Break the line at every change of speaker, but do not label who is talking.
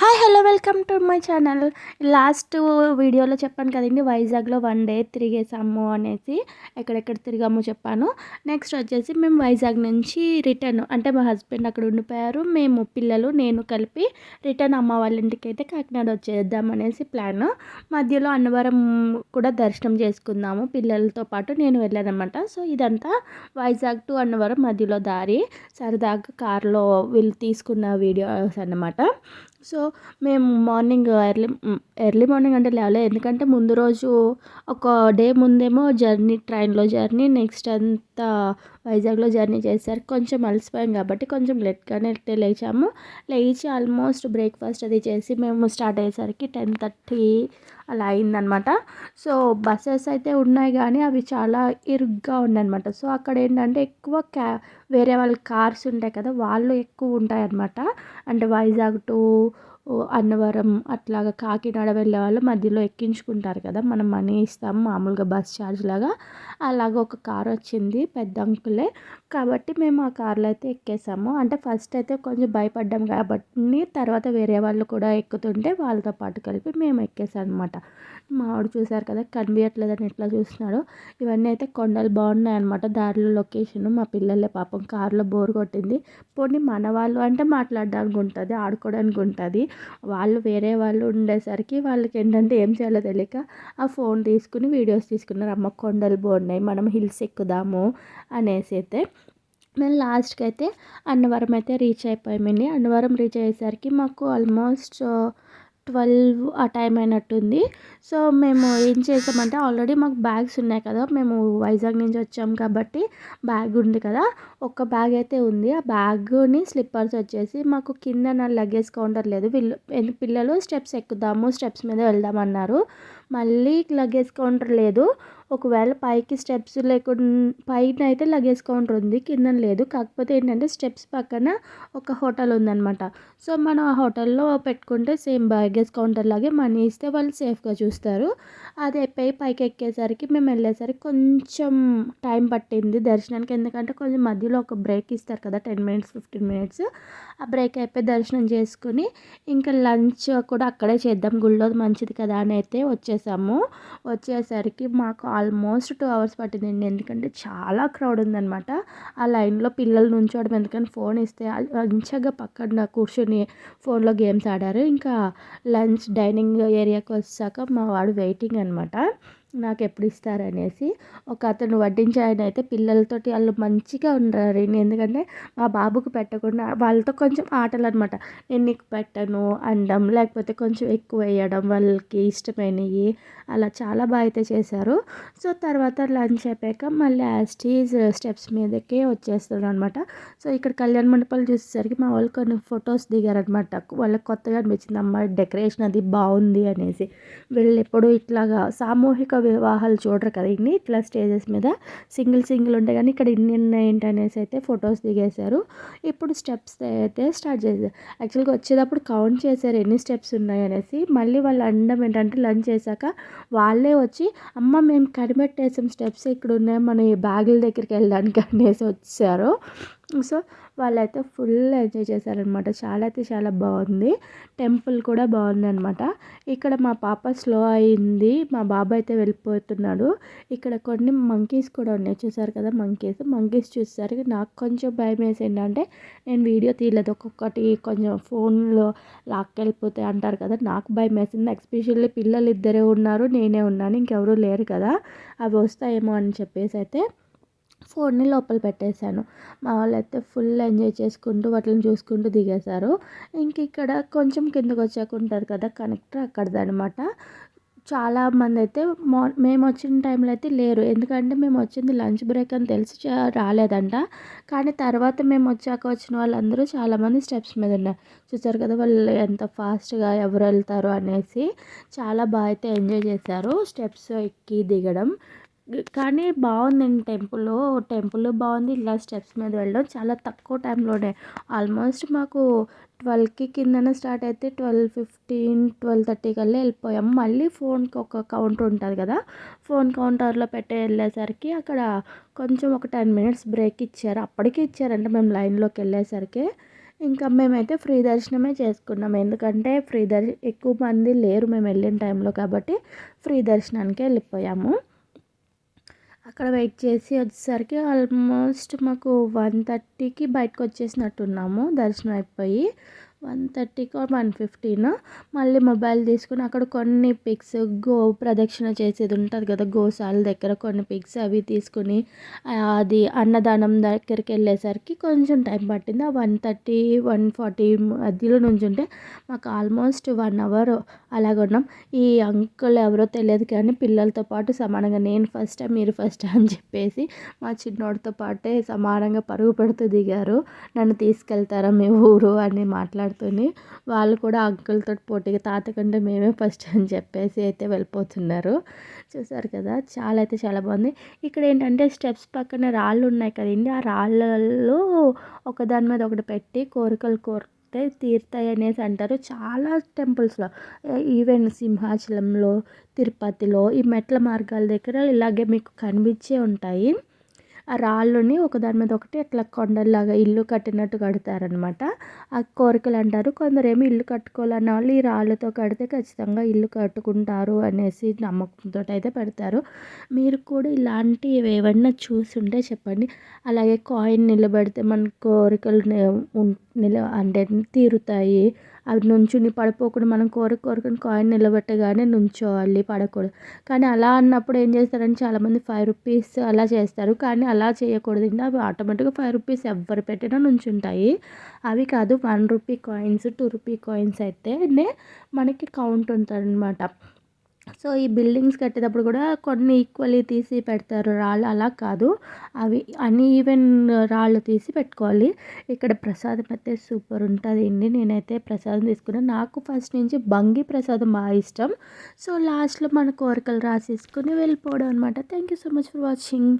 Hi hello welcome to my channel last వీడియోలో చెప్పాను కదండి వైజాగ్లో వన్ డే తిరిగేసాము అనేసి ఎక్కడెక్కడ తిరిగాము చెప్పాను. నెక్స్ట్ వచ్చేసి మేము వైజాగ్ నుంచి రిటర్న్ అంటే మా హస్బెండ్ అక్కడ ఉండిపోయారు మేము పిల్లలు నేను కలిపి రిటర్న్ అమ్మ వాళ్ళ ఇంటికి అయితే కాకినాడ వచ్చేద్దాం అనేసి ప్లాన్ మధ్యలో అన్నవరం కూడా దర్శనం చేసుకుందాము పిల్లలతో పాటు నేను వెళ్ళాను అనమాట సో ఇదంతా వైజాగ్ టు అన్నవరం మధ్యలో దారి సరదాగా కార్లో వీళ్ళు తీసుకున్న వీడియోస్ అన్నమాట. సో మేము మార్నింగ్ ఎర్లీ ఎర్లీ మార్నింగ్ అంటే లేవలే. ఎందుకంటే ముందు రోజు ఒక డే ముందేమో జర్నీ ట్రైన్లో జర్నీ నెక్స్ట్ అంతా వైజాగ్లో జర్నీ చేశారు కొంచెం అలసిపోయాం కాబట్టి కొంచెం లేట్గానే లేచాము. లేచి ఆల్మోస్ట్ బ్రేక్ఫాస్ట్ అది చేసి మేము స్టార్ట్ అయ్యేసరికి టెన్ థర్టీ అలా అయిందనమాట. సో బస్సెస్ అయితే ఉన్నాయి కానీ అవి చాలా ఇరుగ్గా ఉన్నాయన్నమాట సో అక్కడ ఏంటంటే ఎక్కువ క్యా వేరే వాళ్ళ కార్స్ ఉంటాయి కదా వాళ్ళు ఎక్కువ ఉంటాయన్నమాట అంటే వైజాగ్ టు అన్నవరం అట్లాగా కాకినాడ వెళ్ళే వాళ్ళు మధ్యలో ఎక్కించుకుంటారు కదా మనం మనీ ఇస్తాం మామూలుగా బస్ ఛార్జ్ లాగా. అలాగ ఒక కార్ వచ్చింది పెద్ద అంకులే. కాబట్టి మేము ఆ కార్లో అయితే ఎక్కేసాము. అంటే ఫస్ట్ అయితే కొంచెం భయపడ్డాం కాబట్టి తర్వాత వేరే వాళ్ళు కూడా ఎక్కుతుంటే వాళ్ళతో పాటు కలిపి మేము ఎక్కేసాం అనమాట మావాడు చూశారు కదా కనిపించట్లేదని ఎట్లా చూస్తున్నాడు. ఇవన్నీ అయితే కొండలు బాగున్నాయి అనమాట దారిలో లొకేషన్ మా పిల్లలే పాపం కారులో బోర్ కొట్టింది. పోనీ మన వాళ్ళు అంటే మాట్లాడడానికి ఉంటుంది ఆడుకోవడానికి ఉంటుంది. వాళ్ళు వేరే వాళ్ళు ఉండేసరికి వాళ్ళకి ఏంటంటే ఏం చేయాలో తెలియక ఆ ఫోన్ తీసుకుని వీడియోస్ తీసుకున్నారు. అమ్మ కొండలు బాగున్నాయి మనం హిల్స్ ఎక్కుదాము అనేసి అయితే. మేము లాస్ట్కి అయితే అన్నవరం అయితే రీచ్ అయిపోయామండి. అన్నవరం రీచ్ అయ్యేసరికి మాకు ఆల్మోస్ట్ ట్వెల్వ్ ఆ టైం అయినట్టుంది. సో మేము ఏం చేసామంటే ఆల్రెడీ మాకు బ్యాగ్స్ ఉన్నాయి కదా మేము వైజాగ్ నుంచి వచ్చాం కాబట్టి బ్యాగ్ ఉంది కదా ఒక బ్యాగ్ అయితే ఉంది. ఆ బ్యాగ్ని స్లిప్పర్స్ వచ్చేసి మాకు కింద నా లగేజ్ కౌంటర్ లేదు. వీళ్ళు పిల్లలు స్టెప్స్ ఎక్కుదాము స్టెప్స్ మీద వెళ్దామన్నారు మళ్ళీ లగేజ్ కౌంటర్ లేదు. ఒకవేళ పైకి స్టెప్స్ లేకుండా పైన అయితే లగేజ్ కౌంటర్ ఉంది కింద లేదు. కాకపోతే ఏంటంటే స్టెప్స్ పక్కన ఒక హోటల్ ఉందన్నమాట. సో మనం ఆ హోటల్లో పెట్టుకుంటే సేమ్ లగేజ్ కౌంటర్ లాగే మనీ ఇస్తే వాళ్ళు సేఫ్గా చూస్తారు. అది అయిపోయి పైకి ఎక్కేసరికి మేము వెళ్ళేసరికి కొంచెం టైం పట్టింది దర్శనానికి. ఎందుకంటే కొంచెం మధ్యలో ఒక బ్రేక్ ఇస్తారు కదా టెన్ మినిట్స్ ఫిఫ్టీన్ మినిట్స్. ఆ బ్రేక్ అయిపోయి దర్శనం చేసుకుని ఇంకా లంచ్ కూడా అక్కడే చేద్దాం గుళ్ళో మంచిది కదా అని అయితే వచ్చేసాము. వచ్చేసరికి మాకు ఆల్మోస్ట్ టూ అవర్స్ పట్టిందండి. ఎందుకంటే చాలా క్రౌడ్ ఉందనమాట ఆ లైన్లో పిల్లలు నుంచోవడం ఎందుకంటే ఫోన్ ఇస్తే మంచిగా పక్కన కూర్చొని ఫోన్లో గేమ్స్ ఆడారు. ఇంకా లంచ్ డైనింగ్ ఏరియాకి వచ్చాక మా వాడు వెయిటింగ్ అనమాట నాకు ఎప్పుడు ఇస్తారనేసి ఒక అతను వడ్డించే ఆయన అయితే పిల్లలతోటి వాళ్ళు మంచిగా ఉన్నారు ఎందుకంటే మా బాబుకు పెట్టకుండా వాళ్ళతో కొంచెం ఆటలు అనమాట నేను నీకు పెట్టను అనడం లేకపోతే కొంచెం ఎక్కువ వేయడం వాళ్ళకి ఇష్టమైనవి అలా చాలా బాగా అయితే చేశారు. సో తర్వాత లంచ్ అయిపోయాక మళ్ళీ యాస్టీజ్ స్టెప్స్ మీదకే వచ్చేస్తున్నారు అనమాట సో ఇక్కడ కళ్యాణ మండపాలు చూసేసరికి మా వాళ్ళు కొన్ని ఫొటోస్ దిగారనమాట వాళ్ళకి కొత్తగా అనిపించింది అమ్మాయి డెకరేషన్ అది బాగుంది అనేసి. వీళ్ళు ఎప్పుడు ఇట్లాగా సామూహిక వివాహాలు చూడరు కదా ఇన్ని. ఇట్లా స్టేజెస్ మీద సింగిల్ సింగిల్ ఉంటాయి కానీ ఇక్కడ ఇన్ని ఉన్నాయి అనేసి అయితే ఫొటోస్ దిగేశారు. ఇప్పుడు స్టెప్స్ అయితే స్టార్ట్ చేశారు యాక్చువల్గా వచ్చేటప్పుడు కౌంట్ చేశారు ఎన్ని స్టెప్స్ ఉన్నాయి అనేసి మళ్ళీ వాళ్ళు అండం ఏంటంటే లంచ్ చేశాక వాళ్ళే వచ్చి అమ్మ మేము కనిపెట్టేసాం స్టెప్స్ ఇక్కడ ఉన్నాయి మన ఈ బ్యాగుల దగ్గరికి వెళ్ళడానికి అనేసి వచ్చారు. సో వాళ్ళైతే ఫుల్ ఎంజాయ్ చేశారనమాట. చాలా అయితే చాలా బాగుంది. టెంపుల్ కూడా బాగుంది అనమాట ఇక్కడ మా పాప స్లో అయింది. మా బాబు అయితే వెళ్ళిపోతున్నాడు. ఇక్కడ కొన్ని మంకీస్ కూడా ఉన్నాయి. చూసారు కదా మంకీస్ మంకీస్ చూసేసరికి నాకు కొంచెం భయం వేసి ఏంటంటే నేను వీడియో తీయలేదు. ఒక్కొక్కటి కొంచెం ఫోన్లో లాక్కెళ్ళిపోతే అంటారు కదా. నాకు భయం వేసింది. ఎక్స్పెషల్లీ పిల్లలు ఇద్దరే ఉన్నారు. నేనే ఉన్నాను. ఇంకెవరూ లేరు కదా. అవి వస్తాయేమో అని చెప్పేసి అయితే ఫోన్ని లోపల పెట్టేశాను. మా వాళ్ళు అయితే ఫుల్ ఎంజాయ్ చేసుకుంటూ వాటిని చూసుకుంటూ దిగేశారు. ఇంక ఇక్కడ కొంచెం కిందకు వచ్చాక ఉంటారు కదా కనెక్టర్ అక్కడదనమాట. చాలా మంది అయితే మా మేము వచ్చిన టైంలో అయితే లేరు. ఎందుకంటే మేము వచ్చింది లంచ్ బ్రేక్ అని తెలిసి రాలేదంట. కానీ తర్వాత మేము వచ్చాక వచ్చిన వాళ్ళందరూ చాలామంది స్టెప్స్ మీద ఉన్నారు. చూసారు కదా వాళ్ళు ఎంత ఫాస్ట్గా ఎవరు వెళ్తారు అనేసి చాలా బాగా అయితే ఎంజాయ్ చేశారు. స్టెప్స్ ఎక్కి దిగడం. కానీ బాగుందండి టెంపుల్. టెంపుల్ బాగుంది. ఇలా స్టెప్స్ మీద వెళ్ళడం చాలా తక్కువ టైంలోనే. ఆల్మోస్ట్ మాకు ట్వెల్వ్కి కిందన స్టార్ట్ అయితే ట్వెల్వ్ ఫిఫ్టీన్ ట్వెల్వ్ థర్టీ కల్లా వెళ్ళిపోయాం. మళ్ళీ ఫోన్కి ఒక కౌంటర్ ఉంటుంది కదా ఫోన్ కౌంటర్లో పెట్టి వెళ్ళేసరికి అక్కడ కొంచెం ఒక టెన్ మినిట్స్ బ్రేక్ ఇచ్చారు. అప్పటికే ఇచ్చారంటే మేము లైన్లోకి వెళ్ళేసరికి. ఇంకా మేమైతే ఫ్రీ దర్శనమే చేసుకున్నాం. ఎందుకంటే ఫ్రీ దర్శ ఎక్కువ మంది లేరు మేము వెళ్ళిన టైంలో కాబట్టి ఫ్రీ దర్శనానికి వెళ్ళిపోయాము. అక్కడ వెయిట్ చేసి వచ్చేసరికి ఆల్మోస్ట్ మాకు వన్ థర్టీకి బయటకు వచ్చేసినట్టున్నాము దర్శనం అయిపోయి. వన్ థర్టీకి వన్ ఫిఫ్టీన్? మళ్ళీ మొబైల్ తీసుకుని అక్కడ కొన్ని పిక్స్ గో ప్రదక్షిణ చేసేది ఉంటుంది కదా గోశాల దగ్గర కొన్ని పిక్స్ అవి తీసుకుని అది అన్నదానం దగ్గరికి వెళ్ళేసరికి కొంచెం టైం పట్టింది. ఆ వన్ థర్టీ వన్ ఫార్టీ మధ్యలో నుంచి ఉంటే మాకు ఆల్మోస్ట్ వన్ అవర్ అలాగ ఉన్నాం. ఈ అంకుల్ ఎవరో తెలియదు కానీ పిల్లలతో పాటు సమానంగా నేను ఫస్ట్ మీరు ఫస్ట్ అని చెప్పేసి మా చిన్నోడితో పాటే సమానంగా పరుగు పెడుతూ దిగారు. నన్ను తీసుకెళ్తారా మీ ఊరు అని మాట్లాడుతూనే వాళ్ళు కూడా అంకుల్తో పోటీగా తాత కంటే మేమే ఫస్ట్ అని చెప్పేసి అయితే వెళ్ళిపోతున్నారు. చూసారు కదా చాలా అయితే చాలా బాగుంది. ఇక్కడ ఏంటంటే స్టెప్స్ పక్కన రాళ్ళు ఉన్నాయి కదండి ఆ రాళ్ళల్లో ఒకదాని మీద ఒకటి పెట్టి కోరికలు కోరితే తీరుతాయి అనేసి అంటారు. చాలా టెంపుల్స్లో ఈవెన్ సింహాచలంలో తిరుపతిలో ఈ మెట్ల మార్గాల దగ్గర ఇలాగే మీకు కనిపించే ఉంటాయి. ఆ రాళ్ళని ఒకదాని మీద ఒకటి అట్లా కొండల్లాగా ఇల్లు కట్టినట్టు కడతారనమాట ఆ కోరికలు అంటారు. కొందరేమో ఇల్లు కట్టుకోవాలన్న వాళ్ళు ఈ రాళ్ళతో కడితే ఖచ్చితంగా ఇల్లు కట్టుకుంటారు అనేసి నమ్మకంతో అయితే పెడతారు. మీరు కూడా ఇలాంటివి ఏమన్నా చూసుంటే చెప్పండి. అలాగే కాయిన్ నిలబెడితే మన కోరికలు నిల అంటే తీరుతాయి. అవి నుంచుని పడిపోకుండా మనం కోరిక కోరుకుని కాయిన్ నిలబెట్టగానే నుంచోవాలి పడకూడదు. కానీ అలా అన్నప్పుడు ఏం చేస్తారంటే చాలామంది ఫైవ్ రూపీస్ అలా చేస్తారు. కానీ అలా చేయకూడదు. అవి ఆటోమేటిక్గా ఫైవ్ రూపీస్ ఎవరు పెట్టినా నుంచుంటాయి. అవి కాదు one rupee coins two rupee coins అయితేనే మనకి కౌంట్ ఉంటుంది అనమాట సో ఈ బిల్డింగ్స్ కట్టేటప్పుడు కూడా కొన్ని ఈక్వల్లీ తీసి పెడతారు రాళ్ళు. అలా కాదు. అవి అన్ఈవెన్ రాళ్ళు తీసి పెట్టుకోవాలి. ఇక్కడ ప్రసాదం అయితే సూపర్ ఉంటుంది అండి. నేనైతే ప్రసాదం తీసుకున్నాను నాకు ఫస్ట్ నుంచి బంగి ప్రసాదం బాగా ఇష్టం. సో లాస్ట్లో మన కోరికలు రాసేసుకుని వెళ్ళిపోవడం అనమాట thank you so much for watching